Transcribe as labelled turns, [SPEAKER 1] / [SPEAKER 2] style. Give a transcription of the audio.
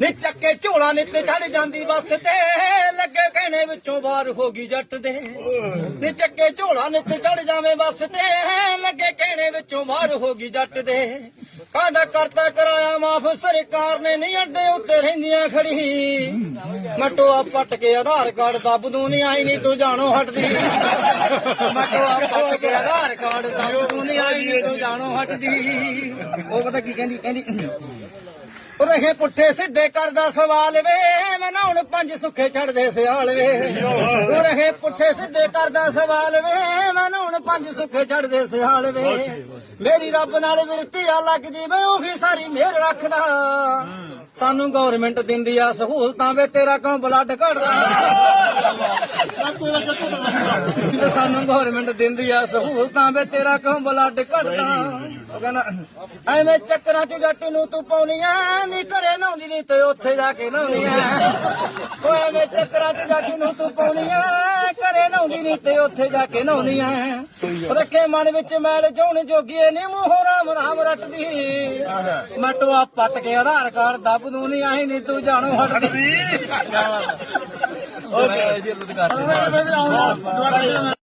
[SPEAKER 1] ਨੀ ਚੱਕੇ ਝੋਲਾ ਨਿੱਤ ਚੜ ਜਾਂਦੀ ਬੱਸ ਤੇ। ਲੱਗੇ ਕਹਿਣੇ ਵਿੱਚੋਂ ਬਾਹਰ ਹੋ ਗਈ ਜੱਟ ਦੇ। ਨੀ ਚੱਕੇ ਝੋਲਾ ਨਿੱਤ ਚੜ ਜਾਵੇਂ ਬੱਸ ਤੇ। ਲੱਗੇ ਕਹਿਣੇ ਵਿੱਚੋਂ ਬਾਹਰ ਹੋ ਗਈ ਜੱਟ ਦੇ। ਕਾਹਦਾ ਕਰਤਾ ਕਰਾਇਆ ਮਾਫ? ਸਰਕਾਰ ਨੇ ਨਹੀਂ ਅੱਡੇ ਉੱਤੇ ਰਹਿੰਦੀਆਂ ਖੜੀ ਮਟੋਆ ਪੱਟ ਕੇ ਆਧਾਰ ਕਾਰਡ ਦੱਬਦੂ ਨਹੀਂ ਆਈ ਨਹੀਂ ਤੂੰ ਜਾਣੋ ਹਟਦੀ। ਮਟੋਆ ਪੱਟ ਕੇ ਆਧਾਰ ਕਾਰਡ ਦੱਬਦੂ ਨਹੀਂ ਆਈ ਨਹੀਂ ਤੂੰ ਜਾਣੋ ਹਟਦੀ। ਉਹ ਪਤਾ ਕੀ ਕਹਿੰਦੀ? ਕਹਿੰਦੀ ਰਹੇ ਪੁੱਠੇ ਸਿੱਧੇ ਕਰਦਾ ਸਵਾਲ ਵੇ ਮੈਂ ਹੁਣ ਪੰਜ ਸੁੱਖੇ ਛੱਡਦੇ ਸਿਆਲ ਵੇ। ਉਹ ਰਹੇ ਪੁੱਠੇ ਸਿੱਧੇ ਕਰਦਾ ਸਵਾਲ ਵੇ ਮੈਂ ਹੁਣ ਪੰਜ ਸੁੱਖੇ ਛੱਡਦੇ ਸਿਆਲ ਵੇ। ਮੇਰੀ ਰੱਬ ਨਾਲ ਵਿਰਤੀ ਆ ਲੱਗਦੀ, ਮੈਂ ਉਹੀ ਸਾਰੀ ਮਿਹਰ ਰੱਖਦਾ। ਸਾਨੂੰ ਗਵਰਨਮੈਂਟ ਦਿੰਦੀ ਆ ਸਹੂਲਤਾਂ ਵੇ ਤੇਰਾ ਕਿਉਂ ਬਲੱਡ ਘੜਦਾ ਸਾਨੂੰ ਗਵਰਨਮੈਂਟ ਦਿੰਦੀ ਆ ਸਹੂਲਤਾਂ ਵੇ ਤੇਰਾ ਕਿਉਂ ਬਲੱਡ ਘਟਦਾ? ਉਹ ਕਹਿੰਦਾ, ਐਵੇਂ ਚੱਕਰਾਂ 'ਚ ਜੱਟ ਨੂੰ ਤੂੰ ਪਾਉਣੀ ਪਾਉਣੀਆਂ ਨਹੀਂ ਘਰੇ ਨਹਾਉਂਦੀ ਨਹੀਂ ਤੇ ਉੱਥੇ ਜਾ ਕੇ ਨਹਾਉਣੀਆਂ। ਓਏ ਐਵੇਂ ਚੱਕਰਾਂ 'ਚ ਜੱਟ ਨੂੰ ਤੂੰ ਪਾਉਣੀ ਘਰੇ ਨਹਾਉਂਦੀ ਨਹੀਂ ਤੇ ਉੱਥੇ ਜਾ ਕੇ ਨਹਾਉਣੀਆਂ ਰੱਖੇ ਮਨ ਵਿੱਚ ਮੈਲ ਜੋਣ ਜੋਗੀਏ ਨੀ ਮੂੰਹੋਂ ਰਾਮ ਰਾਮ ਰੱਟਦੀ। ਮਟਵਾ ਪੱਟ ਕੇ ਆਧਾਰ ਕਾਰਡ ਦੱਬ ਦੂੰ ਨਹੀਂ ਆਈ ਨਹੀਂ ਤੂੰ ਜਾਣੋ ਹਟਦੀ। ਓਏ ਜੀ ਲੁਧਿਆਣਾ